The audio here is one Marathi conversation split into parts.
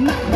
Mm-hmm.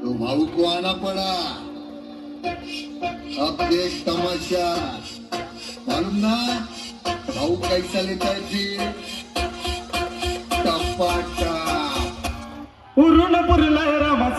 तो भाऊकवाना पडा. अपडेट तमाशा. मालूम ना भाऊ कैसा लेता टप्पा टप पूर्ण पुरीला रामा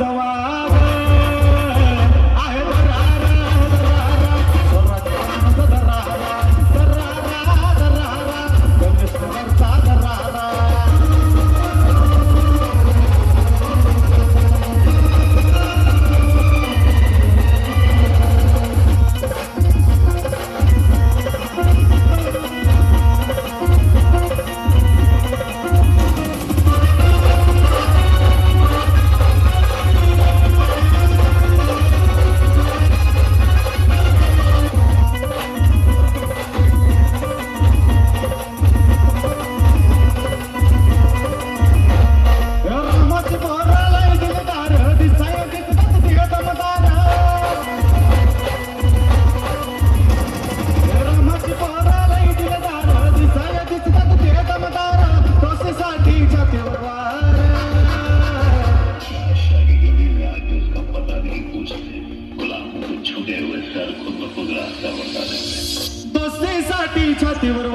छाती छातीवर